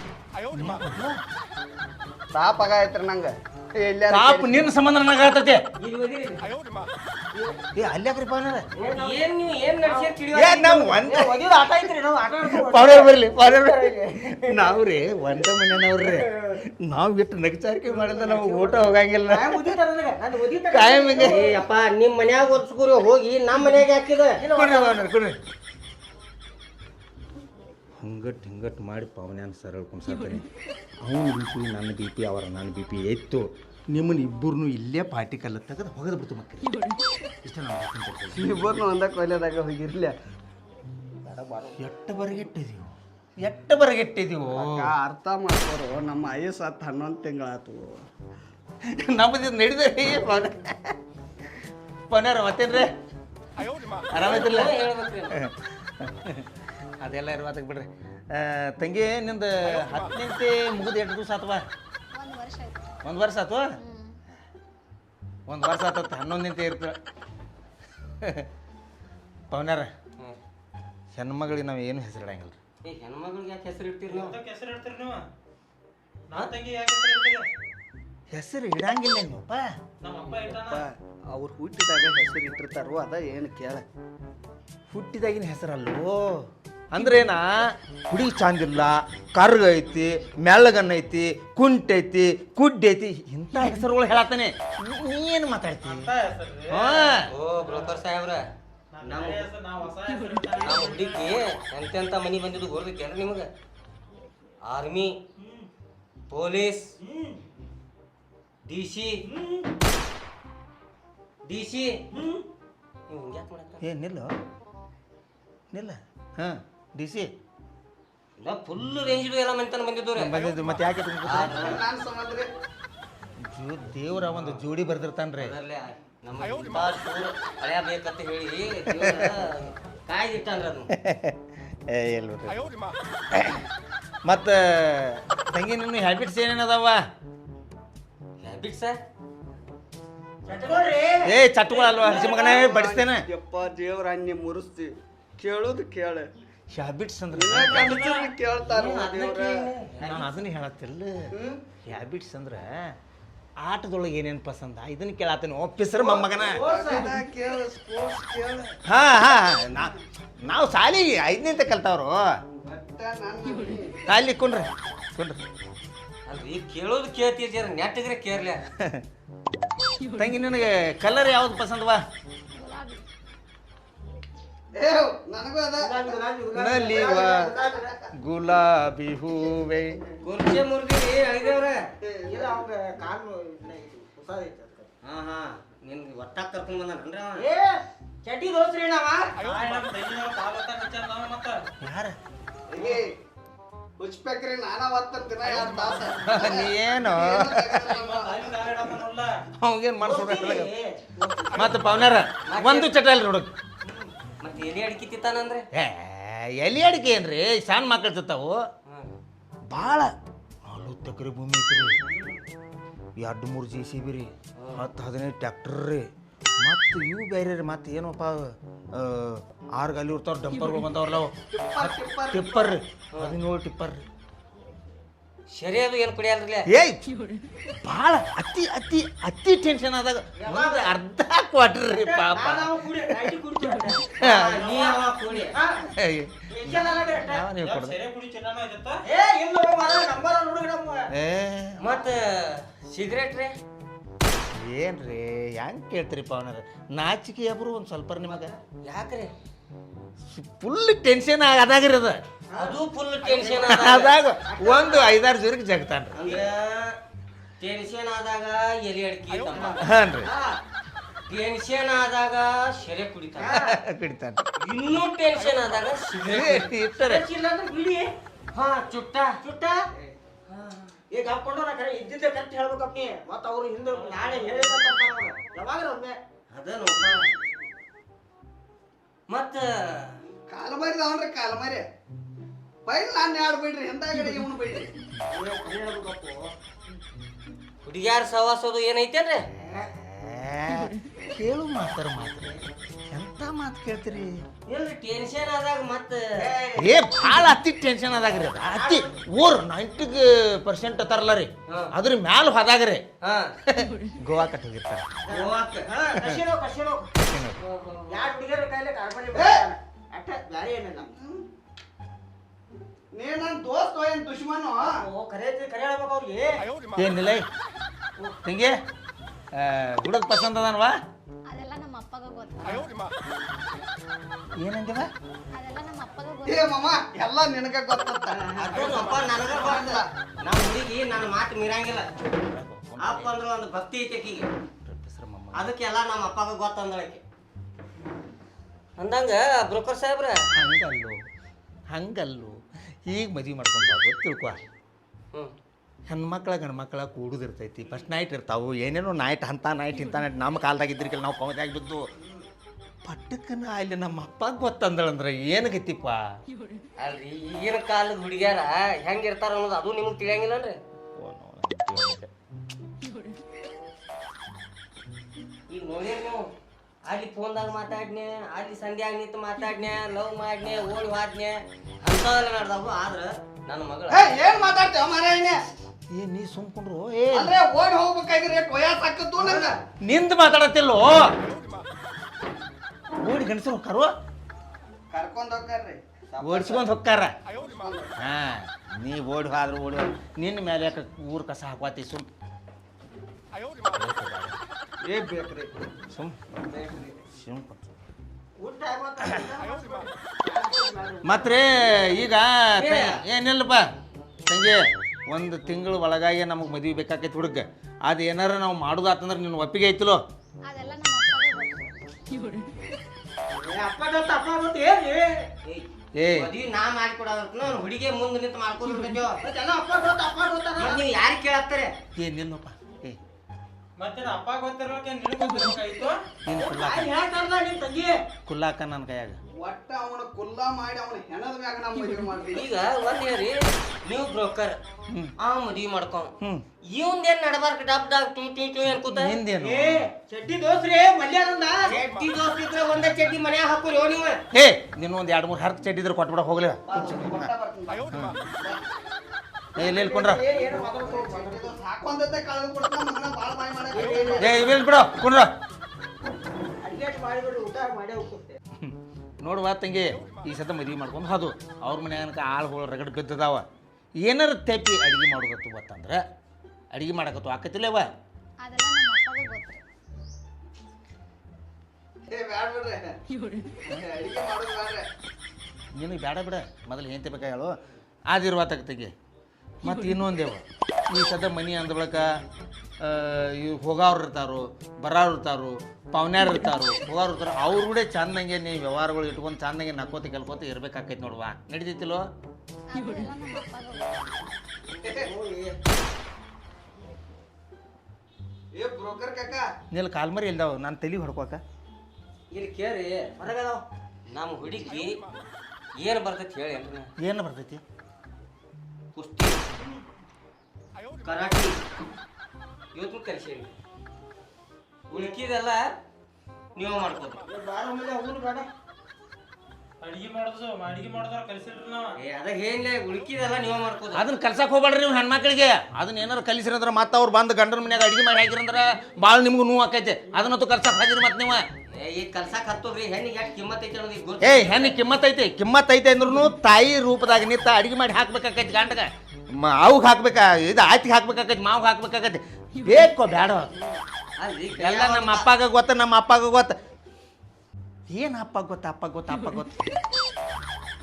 ಸಾಪ್ ಆಗ ನಂಗೆ. ಪಾಪ ನಿನ್ನ ಸಂಬಂಧ ನನಗೆ ನಾವ್ರಿ ಏ ಏನ್ ನೀವು ಏನ್ ಏ ನಾವು? ಒಂದ ಒದಿಯೋದು ಆಟ ಐತ್ರಿ ನಾವು ಆಟ ಆಡ್ಕೊಂಡು ಪವನರ್ ಬರ್ಲಿ ಪವನರ್ ನಾವು ರೀ ಒಂದ ಮನೆಯವ್ರಿ ನಾವ್ ಬಿಟ್ಟು ನಗಚಾರಿಕೆ ಮಾಡಿದ್ರೆ ನಾವು ಊಟ ಹೋಗಂಗಿಲ್ಲ. ಕಾಯಂ ಇದೆ. ಅಪ್ಪ ನಿಮ್ ಮನ್ಯಾಗ ಓದ್ಸ್ಕೂರಿ ಹೋಗಿ ನಮ್ಮ ಮನ್ಯಾಗ ಹಾಕಿದ ಹಿಂಗಟ್ಟು ಹಂಗಟ್ ಹಿಂಗಟ್ ಮಾಡಿ ಪವನ್ಯಾನ ಸರಳ ಕುಣ್ಸಾತಾನೆ ಅವನ ಬಿ ಪಿ ನನ್ನ ಬಿ ಪಿ ಅವರ ನನ್ನ ಬಿ ಪಿ ಎತ್ತು. ನಿಮ್ಮನ್ನ ಇಬ್ಬರನ್ನು ಇಲ್ಲೇ ಪಾರ್ಟಿ ಕಲ್ಲ ತೆಗೆದು ಹೋಗದ ಬಿಡ್ತು ಮಕ್ಕಳು. ಇಷ್ಟ ನಾವು ಇಬ್ಬರನ್ನು ಒಂದ ಕೊಯ್ಲೆದಾಗ ಹೋಗಿರ್ಲಿ. ಎಟ್ಟ ಬರಗೆಟ್ಟಿದೀವು? ಎಟ್ಟ ಬರಗೆಟ್ಟಿದೀವು? ಅರ್ಥ ಮಾಡ್ಕೋರು. ನಮ್ಮ ಐಸ್ ಹತ್ತು ಹನ್ನೊಂದು ತಿಂಗಳಾತು. ನಮ್ಮದು ನಡೆದ ಪನ್ಯಾರ ಮತ್ತೇನ್ರಿ? ಆರಾಮೈತಿಲ್ಲ ಹೇಳ್ಬೇಕ್ರಿ ಅದೆಲ್ಲ ಇರ್ವಾತಕ್ಕೆ ಬಿಡ್ರಿ. ತಂಗಿ ನಿಂದ ಹತ್ತನಿಂತೆ ಮುಗಿದು ಎಂಟು ದಿವಸ ಆತವ ಒಂದು ವರ್ಷ ಆಯ್ತು. ಒಂದು ವರ್ಷ ಆತು? ಒಂದು ವರ್ಷ ಇರ್ತ ಪವನಾರ ಇರ್ತವೆ ಪವನ್ಯಾರ ಹೆಣ್ಮಗಳಿಗೆ ನಾವು ಏನು ಹೆಸರಿಡಂಗಿಲ್ಲ ಏ ಹೆಣ್ಮಗಳಿಗೆ ಯಾಕೆ ಹೆಸರು ಇಡ್ತೀರಿ ನೀವು? ಹೆಸರು ಇಡ್ತೀರಿ ನೀವು? ನನ್ನ ತಂಗಿ ಯಾಕೆ ಹೆಸರು ಇಡ್ತೀರಿ? ಹೆಸರು ಇಡಂಗಿಲ್ಲ ನೀವಪ್ಪ. ನಮ್ಮ ಅಪ್ಪ ಇಟ್ಟಾನ? ಅವ್ರು ಹುಟ್ಟಿದಾಗ ಹೆಸರು ಇಟ್ಟಿರ್ತಾರೋ ಅದ ಏನು ಕೇಳ. ಹುಟ್ಟಿದಾಗಿನ ಹೆಸರಲ್ಲೋ? ಅಂದ್ರೇನ? ಹುಡುಗಿ ಚಂದಿಲ್ಲ ಕರ್ಗ ಐತಿ ಮೆಲ್ಲಗನ್ ಐತಿ ಕುಂಟ್ ಐತಿ ಕುಡ್ ಐತಿ ಇಂಥ ಹೆಸರುಗಳು ಹೇಳತ್ತಾನೆ ಏನು ಮಾತಾಡ್ತೀನಿ ಓ ಬ್ರೋಕರ್ ಸಾಹೇಬ್ರ ನಾವು. ಹುಡುಗಿ ಎಂತೆಂತ ಮನಿ ಬಂದಿದ್ದು ಗೊರ್ದಕ್ಕೇನ್ರಿ ನಿಮಗೆ? Army police D C D C. ನೀವು ಹಿಂಗ್ಯಾಕೆ ಮಾಡಕ್ಕ ಏ ನಿಲ್ಲು. ನಿಲ್ಲ. ಹಾಂ. ಡಿ ಸಿ ಫುಲ್ ರೇಂಜ್ ಎಲ್ಲ ಮನೆತನ ಬಂದಿದ್ದು ರೀ ಬಂದಿದ್ದು. ಮತ್ತೆ ಯಾಕೆ ನಾನು ಸಂಬಂಧ್ರಿ ಜೋ ದೇವ್ರ ಒಂದು ಜೋಡಿ ಬರ್ದಿರ್ತಾನ್ರಿ. ಅದರಲ್ಲೇ ನಮ್ಮ ಇಂಥ ಶೂರ ಹೇಳಿ ದೇವ್ರ ಕಾಯ್ದಿಟ್ಟಾನ್ರಿ ಅದನ್ನ. ಏ ಇಲ್ಲ ಮತ್ತು ತಂಗಿ ನಿನ್ನ ಹ್ಯಾಬಿಟ್ಸ್ ಏನೇನು ಅದಾವ. ಏ ಹಸಿ ಮಗನೇ ಬಡಿಸ್ತೇನೆ. ಯಪ್ಪ ದೇವ್ರ ಅನ್ನಿ ಮುರಿಸ್ತಿ. ಕೇಳೋದು ಕೇಳ. ಹ್ಯಾಬಿಟ್ಸ್ ಅಂದ್ರೆ ಕೇಳ್ತಾರ ನಾನು ಅದನ್ನ ಹೇಳತ್ತಿಲ್ಲ. ಹ್ಯಾಬಿಟ್ಸ್ ಅಂದ್ರೆ ಆಟದೊಳಗೆ ಏನೇನು ಪಸಂದ? ಇದನ್ನ ಕೇಳತ್ತೇನೆ ಆಫೀಸರ್ ಮೊಮ್ಮಗನ ಕೇಳ ಸ್ಪೋರ್ಟ್ಸ್ ಕೇಳ. ಹಾ ಹಾ ನಾ ನಾವು ಸಾಲಿ ಐದನೇ ಕಲ್ತಾವ್ರು. ಅಲ್ಲಿ ಕುಂಡ್ರಿ ಕುಂಡ್ರಿ. ಅಲ್ರಿ ಕೇಳೋದು ಕೇಳ್ತೀರ ನೆಟ್ಟಿದ್ರೆ ಕೇಳಲಿ ತಂಗಿ ನಿನಗೆ ಕಲರ್ ಯಾವ್ದು ಪಸಂದವಾ ನಲಿವ ಗುಲಾಬಿ ಹೂವೆ. ಕುರ್ಚಿ ಮುರ್ದಿರಿ ಅಳಿದೇವ್ರ ಇಲ್ಲ ಕಾಲು ಹೊಸದೈತಿ. ಹಾ ಹಾ. ನಿನ್ಗೆ ಒಟ್ಟಾಗ ಕರ್ಕೊಂಡ್ ಬಂದಾನ್ರಿ ಅವ ಏ ನಾವ. ಯಾರ? ಹುಚ್ಬೇಕ್ರಿ ನಾನ. ಮತ್ತೆ ಪವನ್ಯಾರ ಒಂದು ಚಟ ಇಲ್ಲ ನೋಡಕ್ ಮತ್ತೆ ಎಲೆ ಅಡಿಕೆ ಏ ಎಲಿ ಅಡಿಕೆ ಏನ್ರಿ? ಸಣ್ಣ ಮಕ್ಕಳು ತಿಂತಾವು. ಭಾಳ ನಲ್ವತ್ತು ಎಕರೆ ಭೂಮಿ ಐತ್ರಿ. ಎರಡು ಮೂರು ಜೆ ಸಿ ಬಿ ರೀ ಹತ್ತು ಹದಿನೈದು ಟ್ಯಾಕ್ಟರ್ ರೀ. ಮತ್ತು ಇವು ಬೇರೆ ರೀ ಮತ್ತೆ ಏನಪ್ಪ ಆರು ಗಾಲಿ ಇರ್ತಾವ್ರು ಡಂಪರ್ಗಳು ಬಂದವ್ರಲ್ಲ ಟಿಪ್ಪರ್ ರೀ ಹದಿನೇಳು ಟಿಪ್ಪರ್ ರೀ. ಶರಿಯದು ಏನು ಕುಡಿಯಲ್ರಿ ಏಯ್! ಭಾಳ ಅತಿ ಅತಿ ಅತಿ ಟೆನ್ಷನ್ ಆದಾಗ ಒಂದು ಅರ್ಧ ಕ್ವಾರ್ಟರ್ ಪಾಪ. ನಾವು ಕುಡಿ ನೈಟಿ ಕುಡಿತೀವಿ. ನೀ ಅವ ಕುಡಿ ಏಯ್, ಯಾವ ನೀವು ಕೊಡೋದು ಸೆರೆ ಏ ಮತ್ತ ಸಿಗರೇಟ್ ರೀ? ಏನ್ರಿ ಹೆಂಗ್ ಕೇಳ್ತೀರಿ ಪವನರ ನಾಚಿಕೆ ಅಬ್ರು ಒಂದು ಸ್ವಲ್ಪ ನಿಮಗೆ. ಯಾಕ್ರಿ? ಫುಲ್ ಟೆನ್ಷನ್ ಅದಾಗಿರದ ಅದ ಅದು ಫುಲ್ ಟೆನ್ಷನ್ ಅದಾಗ ಒಂದು ಐದಾರು ಜೋರಿಗೆ ಜಗತಾನ. ಅಂದ್ರೆ ಟೆನ್ಷನ್ ಆದಾಗ ಎಲೆ ಅಡಿಕೆ ಹಾನ್ ರೀ. ಟೆನ್ಷನ್ ಆದಾಗ ಸೆರೆ ಕುಡಿತಾನ. ಕುಡಿತಾನ. ಇನ್ನೂ ಟೆನ್ಷನ್ ಆದಾಗ ಸಿಗರೇಟ್ ಇರ್ತಾರೆ. ಇಲ್ಲ ಬಿಡಿ. ಹಾ ಚುಟ್ಟ ಚುಟ್ಟ. ಈಗ ಹಾಕೊಂಡು ನಾ ಕರೆ ಇದ್ದಿದ್ದೆ ಕರೆಕ್ಟ್ ಹೇಳ್ಬೇಕಪ್ಪ. ನೀ ಮತ್ತ ಅವ್ರು ಹಿಂದೆ ನಾಳೆ ಹೇಳಿ ಯಾವಾಗ ಅದೇ ಅದ ನೋಡ ಮತ್ತ? ಕಾಲಮಾರಿ ಅವನ್ರಿ ಕಾಲ ಮರಿ. ಪೈಲ್ ನಾನು ಎರಡು ಬಿಡ್ರಿ ಹಿಂದಾಗಡೆ ಇವನು ಬಿಡ್ರಿ ಹುಡುಗಿಯಾರ ಸವಾಸೋದು ಏನೈತೇನ್ರಿ? ಕೇಳು ಮಾತಾರ ಮಾತ್ರ. ಎಂತ ಮಾತು ಕೇಳ್ತೀರಿ? ಟೆನ್ಷನ್ ಆದಾಗ ಮತ್ತ ಏ ಭಾಳ ಅತಿ ಟೆನ್ಷನ್ ಅದಾಗ ರೀ ಅತಿ ಊರ್ ನೈಂಟಿಗೆ ಪರ್ಸೆಂಟ್ ತರಲ್ಲ ರೀ. ಅದ್ರ ಮ್ಯಾಲ ಹೋದಾಗ ಹಾ. ಗೋವಾ ಕಟ್ ಹೋಗಿರ್ತಾರೆ. ಗೋವಾಕ್ ಹಾ, ಕಸಿನೋ ಕಸಿನೋ ಯಾರು ಹುಡುಗಿಯರ ಕೈಲಿ ಕಾರ್ಬಾರಿ ಅಟ್ಟ ಬ್ಯಾರೆ ಏನಿಲ್ಲ ನೀ ನನ್ನ ದೋಸ್ತ ಏನ್ ದುಶ್ಮನು? ಓ ಕರೆ ಐತಿ, ಕರೆ ಹೇಳ್ಬೇಕು ಅವ್ರಿಗೆ ಏನಿಲ್ಲ ಹಿಂಗೆ ಗುಡದ್ ಪಸಂದ್ ಅದನ್ವಾ? ಅದೆಲ್ಲ ನಮ್ಮ ಅಪ್ಪಗ ಗೊತ್ತು? ಏನಂದಿವ? ಅದೆಲ್ಲ ನಮ್ಮ ಅಪ್ಪಗ ಏ ಗೊತ್ತು ಮಾಮ ಎಲ್ಲ ನಿನಗ ಗೊತ್ತಂತ ಅದು ಅಪ್ಪ ನನಗ ಗೊತ್ತ. ನಮ್ಮ ಹುಡುಗಿ ನನ್ನ ಮಾತು ಮೀರಂಗಿಲ್ಲ. ಅಪ್ಪ ಅಂದ್ರೆ ಒಂದು ಭಕ್ತಿ ಐತೆ ಆಕಿಗೆ. ಅದಕ್ಕೆಲ್ಲ ನಮ್ಮ ಅಪ್ಪಗ ಗೊತ್ತಂದಳಕ್ಕೆ ಅಂದಂಗ ಬ್ರೋಕರ್ ಸಾಹೇಬ್ರ? ಹಂಗಲ್ಲು ಹಂಗಲ್ಲು. ಈಗ ಮದ್ವೆ ಮಾಡ್ಕೊಂಡು ತಿಳ್ಕೊ. ಹ್ಞೂ ಹೆಣ್ಮಕ್ಳ ಗಂಡ್ಮಕ್ಳ ಕೂಡುದಿರ್ತೈತಿ. ಫಸ್ಟ್ ನೈಟ್ ಇರ್ತಾವು. ಏನೇನೋ ನೈಟ್ ಅಂತ ನೈಟ್ ಇಂಥ ನೈಟ್ ನಮ್ಮ ಕಾಲ್ದಾಗ ಇದ್ರಿಕೆಲ್ಲ ನಾವು ಕವದಾಗ ಬಿದ್ದು ಪಟ್ಟಕ್ಕನ ಅಲ್ಲಿ ನಮ್ಮ ಅಪ್ಪ ಗೊತ್ತಂದಳಂದ್ರೆ ಗತಿಪ್ಪ ಅಲ್ರಿ ಈಗಿನ ಕಾಲದ ಹುಡುಗಿಯಾರ ಹೆಂಗಿರ್ತಾರ ಅನ್ನೋದು ಅದು ನಿಮಗೆ ತಿಳಿಯಂಗಿಲ್ಲನ್ರಿ? ಈಗ ನೋಡಿ ನೀವು ಅಲ್ಲಿ ಫೋನ್ದಾಗ ಮಾತಾಡ್ನೆ ಅಲ್ಲಿ ಸಂಧ್ಯಾಗ ನಿಂತು ಮಾತಾಡ್ನೆ ಲವ್ ಮಾಡ್ನೆ ಓಡಿ ಹೋದ್ನೆ ಅಂಥವೆಲ್ಲ ನಡೆದವು ಆದ್ರೆ ನನ್ನ ಮಗಳ ಏನ್ ಮಾತಾಡ್ತೇವ ಮಾರಾಯಣೆ ಏ ನೀ ಸುಮ್ಕೊಂಡ್ರು ಏ. ಅಂದ್ರೆ ಓಡಿ ಹೋಗ್ಬೇಕಾಗಿರಿ ಕೊಯ್ಯಾಸ್ ನನಗೆ ನಂಗ. ನಿಂದು ಮಾತಾಡತ್ತಿಲ್ಲೋ? ಓಡಿ ಗಂಡಸರು ಹೊಕ್ಕಾರು ಕರ್ಕೊಂಡು ಹೋಗ್ತಾರ್ರಿ. ಓಡಿಸ್ಕೊಂಡು ಹೋಗ್ತಾರ. ಹಾ ನೀ ಓಡಿ ಹೋದ್ರು ಓಡಿ ಹೋದ್ರು ನಿನ್ನ ಮೇಲೆ ಯಾಕೆ ಊರ್ ಕಸ ಹಾಕ್ವಾತಿ ಸುಮ್? ಏ ಬೇಕ್ರಿ. ಸುಮ್? ಸುಮ್. ಊಟ ಮತ್ರಿ ಈಗ ತ- ಏನಿಲ್ಲಪ್ಪ ತಂಗಿ ಒಂದು ತಿಂಗಳ ಒಳಗಾಗಿ ನಮಗೆ ಮದುವೆ ಬೇಕಾಕೈತಿ ಹುಡುಗ. ಅದು ಏನಾರ ನಾವು ಮಾಡೋದಾತಂದ್ರೆ ನಿನ್ನ ಒಪ್ಪಿಗೆ ಐತಿಲೋ? ಅದೆಲ್ಲ ನಮ್ಮ ಅಪ್ಪಗ ಗೊತ್ತು. ಅಪ್ಪ ಗೊತ್ತ ಅಪ್ಪ ಗೊತ್ತ ಏನಿ ಏ ಮದ್ವಿ ನಾ ಮಾಡ್ಕೊಡೋದಂತ ನಾನು ಹುಡುಗಿ ಮುಂದೆ ನಿಂತು ಮಾಡ್ಕೊಂಡು ಯಾರು ಅಪ್ಪ ಗೊತ್ತ ಅಪ್ಪ ಗೊತ್ತ ಮತ್ತೆ ನೀವು ಯಾರಿಗೆ ಕೇಳತ್ತಾರೆ? ಏ ಏ ಮತ್ತೆ ನಾ ಅಪ್ಪ ಗೊತ್ತಿರೋಕೆ ನಿನಗೆ ಗೊತ್ತಿರ್ಬೇಕಾಯ್ತು ನೀನು ಕುಲ್ಲಾಕ? ನಿನ್ ತಂಗಿ. ಕುಲ್ಲಾಕ ನನ್ನ ಕೈಯಾಗ. ಒಟ್ಟ ಅವನ ಕುಲ್ಲ ಮಾಡಿ ಅವನ ಹೆಣದ ಮ್ಯಾಗ ನಮ್ಮ ಮದುವೆ ಮಾಡ್ರಿ ಈಗ ಒಂದ್ ರೀ ನೀವು ಬ್ರೋಕರ್ ಆ ಮದ್ವಿ ಮಾಡ್ಕೊಂಡ್. ಹ್ಞೂ ಇವಂದೇನ್ ನಡಬಾರ್ಕ ಡಬ್ ಡಬ್ ಟೂ ಟೂ ಟೂ ಅನ್ಕೋತ ನಿಂದೇನು? ಏ ಚಡ್ಡಿ ದೋಸ್ರಿ ಮಲ್ಯಾನಂದ ಚಡ್ಡಿ ದೋಸ್ರಿ ಇದ್ರೆ ಒಂದೇ ಚಡ್ಡಿ ಮನ್ಯಾಗ ಹಾಕೋರಿ ಯೋ ನೀವು. ಹೇ ನಿನ್ನ ಒಂದು ಎರಡು ಮೂರು ಹರ್ಕ್ ಚಡ್ಡಿದ್ರೆ ಕೊಟ್ಬಿಡ ಹೋಗ್ಲಿ. ಇಲ್ಲಿ ಏನು ಏ ಬಿಡು ಕುಂಡ್ರ ಅಡ್ಗೆಟ್ ಮಾಡಿಬಿಡು ಊಟ ಮಾಡೇ ಹೋಗ್ತೇವೆ ನೋಡುವ ತಂಗಿ ಈ ಸತ ಮದ್ವೆ ಮಾಡ್ಕೊಂಡು ಅದು ಅವ್ರ ಮನ್ಯಾಗ ಆಳುಗಳು ರಗಡ್ ಬಿದ್ದದಾವ. ಏನಾರ ತೆಪ್ಪಿ ಅಡಿಗೆ ಮಾಡೋದತ್ತು ಗೊತ್ತಂದ್ರೆ ಅಡಿಗೆ ಮಾಡಕತ್ತು ಆಕತಿಲ್ಲವ ಅದೆಲ್ಲ ನಮ್ಮ ಗೊತ್ತು. ಏ ಬ್ಯಾಡ ಬಿಡ್ರಿ. ಅಡಿಗೆ ಮಾಡೋದು ಬ್ಯಾಡ್ರಿ. ನಿನಗೆ ಬೇಡ ಬಿಡ ಮೊದಲು ಹೆಂಡತಿ ಬೇಕಾ ಹೇಳು. ಆದಿರುವ ತೆಗಿ. ಮತ್ತು ಇನ್ನೊಂದೇವ ಈ ಸದ ಮನಿ ಅಂದ ಬಳಿಕ ಇವು ಹೋಗೋರು ಇರ್ತಾರೋ ಬರೋರು ಇರ್ತಾರೋ ಪವನ್ಯಾರು ಇರ್ತಾರೋ ಹೋಗೋರು ಇರ್ತಾರೋ ಅವ್ರು ಕೂಡ ಚಂದಂಗೆ ನೀ ವ್ಯವಹಾರಗಳು ಇಟ್ಕೊಂಡು ಚಂದಂಗೆ ನಕ್ಕೋತ ಕೆಲ್ಕೋತ ಇರ್ಬೇಕಾಕೈತಿ ನೋಡುವ. ನಡೀತಿತ್ತಿಲ್ಲೋ ನಿಲ್ ಕಾಲ್ಮರಿ ಇಲ್ದಾವ ನಾನು ತಲೆ ಹೊಡ್ಕೋಕ. ಇಲ್ಲಿ ಕೇಳಿ ಹೊರಗದಾವ. ನಮ್ಮ ಹುಡುಗಿ ಏನು ಬರ್ತೈತಿ ಹೇಳಿ ಏನು ಬರ್ತೈತಿ? ಕುಸ್ತಿ ಕರಾಟಿ. ಇವತ್ತು ಕಲಿಸೇನಿ ಉಳ್ಕಿದೆಲ್ಲ ನೀವು ಮಾಡ್ಕೋದು ಬಾರ ಮೇಲೆ ಹೋಗುದು ಅಡಿಗೆ ಮಾಡೋದು ಅಡಿಗೆ ಮಾಡೋದ್ರ ಕಲಿಸಿಲ್ರಿ ನಾವ. ಏ ಅದ ಏನ್ಲೇ ಉಳ್ಕಿದೆಲ್ಲ ನೀವು ಮಾಡ್ಕೋದು ಅದನ್ನ ಕಲ್ಸಕ್ಕೆ ಹೋಗ್ಬೇಡ್ರಿ ನೀವು ಹೆಣ್ಮಕ್ಳಿಗೆ. ಅದನ್ನ ಏನಾರು ಕಲಿಸಿರಂದ್ರೆ ಮತ್ತೆ ಅವ್ರು ಬಂದು ಗಂಡನ ಮನ್ಯಾಗ ಅಡಿಗೆ ಮಾಡಿ ಹಾಕಿರಂದ್ರ ಭಾಳ ನಿಮ್ಗೂ ನೋವು ಹಾಕೈತೆ ಅದನ್ನಂತೂ ಕಲ್ಸಕ್ ಹಾಕಿರಿ ಮತ್ತೆ ನೀವು. ಏ ಈಗ ಕಲ್ಸಕ್ ಹತ್ತೋಗ್ರಿ ಹೆಣ್ಣಿಗೆ ಎಷ್ಟು ಕಿಮ್ಮತ್ ಐತೆ ಅನ್ನೋದು ಈಗ ಗೊತ್ತು. ಏಯ್ ಹೆಣ್ಣು ಕಿಮ್ಮತ್ ಐತಿ. ಕಿಮ್ಮತ್ ಐತೆ ಅಂದ್ರೂ ತಾಯಿ ರೂಪದಾಗ ನಿಂತ ಅಡಿಗೆ ಮಾಡಿ ಹಾಕ್ಬೇಕಾಕೈತಿ ಗಂಡಗ. ಅವ್ಗೆ ಹಾಕ್ಬೇಕಾ ಇದು ಆಯ್ತಿಗೆ ಹಾಕ್ಬೇಕಾಗತ್ತೆ ಮಾವು ಹಾಕ್ಬೇಕಾಗತ್ತೆ ಬೇಕೋ ಬೇಡ? ಎಲ್ಲ ನಮ್ಮ ಅಪ್ಪಾಗ ಗೊತ್ತ ನಮ್ಮ ಅಪ್ಪಾಗ ಗೊತ್ತ. ಏನು ಅಪ್ಪ ಗೊತ್ತ ಅಪ್ಪ ಗೊತ್ತ ಅಪ್ಪ ಗೊತ್ತ?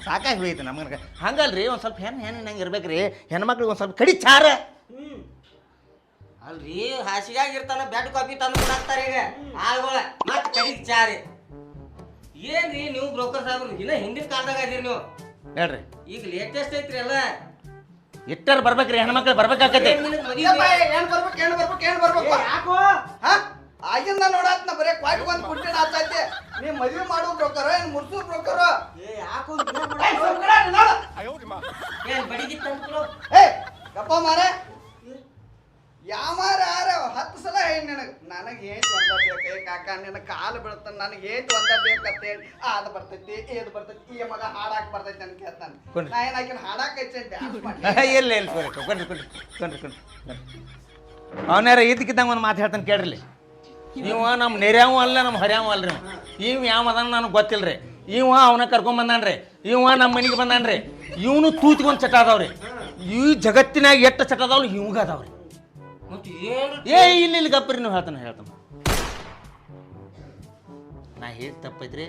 ಸಾಕಾಗಿ ಹೋಯ್ತು ನಮ್ಗೆ ಹಂಗಲ್ರಿ ಒಂದು ಸ್ವಲ್ಪ ಹೆಣ್ಣು ಹೆಣ್ಣು ಹೆಂಗೆ ಇರ್ಬೇಕು ರೀ ಹೆಣ್ಮಕ್ಳಿಗೆ ಒಂದು ಸ್ವಲ್ಪ ಕಡಿ ಚಾರ. ಅಲ್ರಿ ಹಾಸಿಗೆ ಇರ್ತಾನ ಬೆಡ್ ಕಾಫಿ ತಂದು ಕೊಡಾಕ್ತಾರ ಈಗ. ಆಳ್ಗೊಳ ಮತ್ತೆ ಕಡಿ ಚಾರಿ. ಏನ್ರಿ ನೀವು ಬ್ರೋಕರ್ ಸಾಹೇಬ್ರು ಇನ್ನ ಹಿಂದಿನ ಕಾಲದಾಗ ಇದೀರಿ ನೀವು? ಹೇಳ್ರಿ. ಈಗ ಲೇಟೆಸ್ಟ್ ಐತ್ರಿ ಎಲ್ಲ. ಇಟ್ಟರ್ ಬರ್ಬೇಕ್ರಿ ಹೆಣ್ಮಕ್ಳು ಬರ್ಬೇಕಾಗತ್ತೆ ಯಾಕೋ? ಹಾ? ಆಗಿಂದ ನೋಡಾತ್ನ ಬರೇ ಕ್ವಾಟ್ ಬಂದ್ ಕುಟ್ಟಿನ ಆಗ್ತೈತೆ ನೀ ಮದ್ವೆ ಮಾಡೋ ಬ್ರೋಕರ್ ಏನ್ ಮುರ್ಸು ಬ್ರೋಕರ್? ಏ ಯಾಕೋ ಏನ್ ಬಡಿಗಿ ತಂದ್ಕೊಡು ಏ ಗಪ್ಪ ಮಾರ. ಯಾಮಾರ ಯಾರ ಹತ್ತು ಸಲ ಹೇಳಿ ನನಗೆ ನನಗೆ ಏನು ಒಂದ ಬೇಕೇ ಕಾಕ ನಿನ್ನ ಕಾಲು ಬೀಳ್ತಾನೆ ನನಗೆ ಏಟ್ ಒಂದ ಬೇಕಂತೇಳಿ ಅದು ಬರ್ತೈತಿ ಇದು ಬರ್ತೈತಿ ಈ ಮಗ ಹಾಡಾಕ್ ಬರ್ತೈತಿ ಅಂತ ಕೇಳ್ತಾನೆ. ನಾ ಏನ್ ಹಾಡಾಕ ಇಲ್ಲ ಇಲ್ಲ ಕೊಡ್ರಿ ಕೊಡ್ರಿ ಕೊಡ್ರಿ ಕೊಡ್ರಿ ಕೊಡ್ರಿ ಅವನ್ಯಾರ ಇದಕ್ಕಿದ್ದಂಗೆ ಒಂದು ಮಾತು ಹೇಳ್ತಾನೆ ಕೇಳ್ರಿ ಇವ ನಮ್ಮ ನೆರ್ಯಾವ ಅಲ್ಲ ನಮ್ಮ ಹರ್ಯಾವ ಅಲ್ರಿ. ಇವ ಯಾವ ಅದಾನ ನನಗೆ ಗೊತ್ತಿಲ್ಲ ರೀ ಇವ ಅವನ ಕರ್ಕೊಂಡ್ ಬಂದಾನ್ರಿ. ಇವ ನಮ್ಮ ಮನೆಗೆ ಬಂದಾನ್ರಿ. ಇವನು ತೂತ್ಕೊಂಡ್ ಚಟ ಅದಾವ್ರಿ. ಈ ಜಗತ್ತಿನಾಗ ಎಷ್ಟು ಚಟ ಅದಾವ್ರಿ ಇವಂಗ ಅದಾವ್ರಿ. ಮತ್ತೆ ಏನು ಏ ಇಲ್ಲ ಇಲ್ಲಿ ಗಪ್ಪರಿ ನೀವು ಹೇಳ್ತಾನೆ ಹೇಳ್ತಾನೆ. ನಾ ಹೇಳಿ ತಪ್ಪೈತ್ರಿ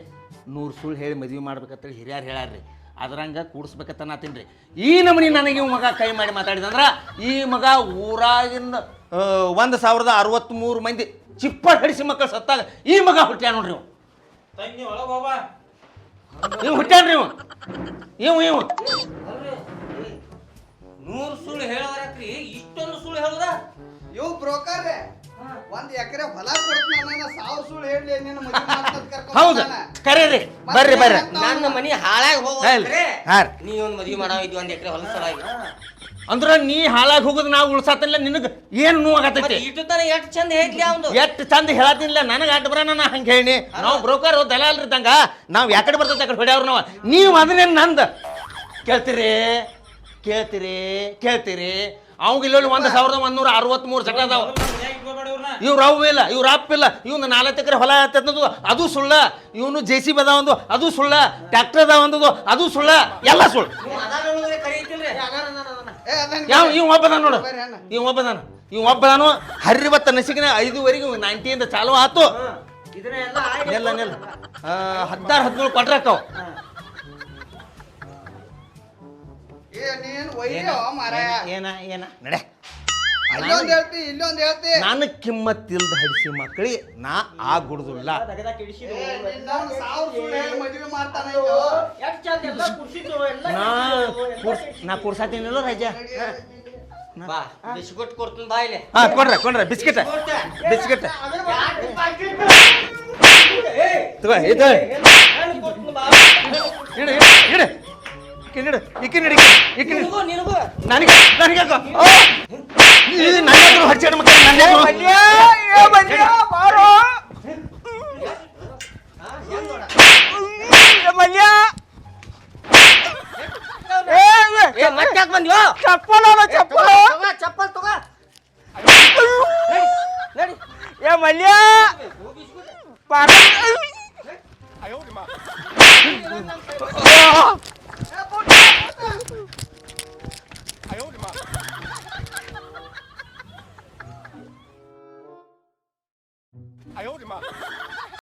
ನೂರು ಸುಳ್ಳು ಹೇಳಿ ಮದುವೆ ಮಾಡ್ಬೇಕಂತೇಳಿ ಹಿರಿಯರು ಹೇಳ್ಯಾರ್ರಿ. ಅದ್ರಂಗ ಕೂಡಿಸ್ಬೇಕಂತ ನಾತೀನಿ ರೀ ಈ ನಮನಿ ನನಗೆ ಇವ್ ಮಗ ಕೈ ಮಾಡಿ ಮಾತಾಡಿದಂದ್ರ ಈ ಮಗ ಊರಾಗಿನ ಒಂದು ಸಾವಿರದ ಅರವತ್ತ್ಮೂರು ಮಂದಿ ಚಿಪ್ಪ ಹಡಿಸಿ ಮಕ್ಕಳು ಸತ್ತಾಗ ಈ ಮಗ ಹುಟ್ಟ್ಯಾ ನೋಡ್ರಿ ನೀವು ತಂಗಿ ಒಳಗ್ ಹೋಗ್ಬಾ. ಇವ್ ಹುಟ್ಟ್ಯಾನ್ರಿ ಇವ್. ಇವ್ ಇವ್. ನೂರು ಸುಳ್ಳು ಹೇಳಿ ಇಷ್ಟೊಂದು ಸುಳ್ಳು ಹೇಳೋದ? ಇವ್ ಬ್ರೋಕರ್ ಒಂದ್ ಎಕರೆ ಹೊಲ ಕೊಡ್ತಾನ ನಾನು ಸಾವಿರ ಸುಳ್ಳು ಹೇಳಿ ನಿನ್ನ ಮದುವೆ ಹೌದು. ಕರೆ ರೀ ಬರ್ರಿ ಬರ್ರಿ. ನನ್ನ ಮನಿ ಹಾಳಾಗಿ ಹೋಗ್ರಿ ಹಾಂ ರೀ. ನೀ ಒಂದು ಮದ್ವಿ ಮಾಡೋ ಇದ್ವಿ ಒಂದ್ ಎಕರೆ ಹೊಲ ಸಲಾಗಿ ಅಂದ್ರ ನೀ ಹಾಳಾಗಿ ಹೋಗೋದು ನಾವು ಉಳ್ಸಾತಿಲ್ಲ ನಿನಗ ಏನು ಮತ್ತೆ ನೋವಾಗತೈತಿ ಇಟ್ಟು ತನ ಎಷ್ಟು ಚಂದ ಹೇಳಿ ಅವನು? ಎಷ್ಟು ಚಂದ ಹೇಳತ್ತಿಲ್ಲ ನನಗೆ ಅಡ್ಡ ಬರ ನಾನು ಹಂಗೆ ಹೇಳಿ ನಾವು ಬ್ರೋಕರ್ ದಲಾಲ್ರಿ ಇದ್ದಂಗ ನಾವು ಯಾಕಡೆ ಬರ್ತೈತೆ ಯಾಕಡೆ ಕಡೆ ಹೊಡ್ಯಾವ್ರ ನಾವು? ನೀವು ಅದನ್ನೇನು ನಂದು? ಕೇಳ್ತೀರಿ ಕೇಳ್ತೀರಿ ಕೇಳ್ತೀರಿ. ಅವಾಗ ಇಲ್ಲೊಳ್ಳಿ ಒಂದು ಸಾವಿರದ ಒಂದೂರ ಅರವತ್ತ್ಮೂರು ಚಟ ಅದಾವ. ಇವ್ರು ಅವು ಇಲ್ಲ ಇವ್ರು ಅಪ್ಪ ಇಲ್ಲ ಇವ್ನು ನಾಲ್ಕು ಎಕರೆ ಹೊಲ ಹತ್ತದು ಅದು ಸುಳ್ಳ. ಇವನು ಜೆ ಸಿ ಬಿ ಅದಾವಂದು ಅದು ಸುಳ್ಳ. ಟ್ರ್ಯಾಕ್ಟರ್ ಅದಾವಂದದು ಅದು ಸುಳ್ಳ. ಎಲ್ಲ ಸುಳ್ಳು. ಯಾವ ಇವ್ ಒಬ್ಬದಾನ ನೋಡು. ಇವ್ ಒಬ್ಬದಾನ ಇವ್ ಒಬ್ಬದಾನು ಹರಿವತ್ತ ನಸಿಕಿನ ಐದುವರೆಗೆ ನೈಂಟಿಯಿಂದ ಚಾಲು ಆತು. ಎಲ್ಲ ನೆಲ್ಲ ಹದಿನಾರು ಹದಿನೇಳು ಕೊಟ್ರಾಕವ್ ಏನ ಏನ ನಡೆ ಅಲ್ಲೊಂದ್ ಹೇಳ್ತಿ ಇಲ್ಲೊಂದು ಹೇಳ್ತಿ ನಾನು ಕಿಮ್ಮತ್ತಿಲ್ದ ಹಡಿಸಿ ಮಕ್ಕಳಿ ನಾ ಆ ಗುಡ್ದಿಲ್ಲ ನಾ ಕೂರ್ಸ್-. ನಾ ಕೂರ್ಸಾತೀನಿಲ್ಲ ರಾಜ ಬಾ ಬಿಸ್ಕೊಟ್ ಕೊಡ್ತೀನಿ ಬಾ ಇಲ್ಲಿ ಹಾ ಕೊಡ್ರ ಕೊಡ್ರ ಬಿಸ್ಕಿಟ್ ಬಿಸ್ಕಿಟ್? ತಗೋ ಇದು. ಇಡು ಇಡು ಇಡು ಇಡು ನಿನಗೂ ನಿನಗೂ ನನಗೆ ಹಚ್ಚಾಡ ಮಕ್ಕಳು ನನ್ನ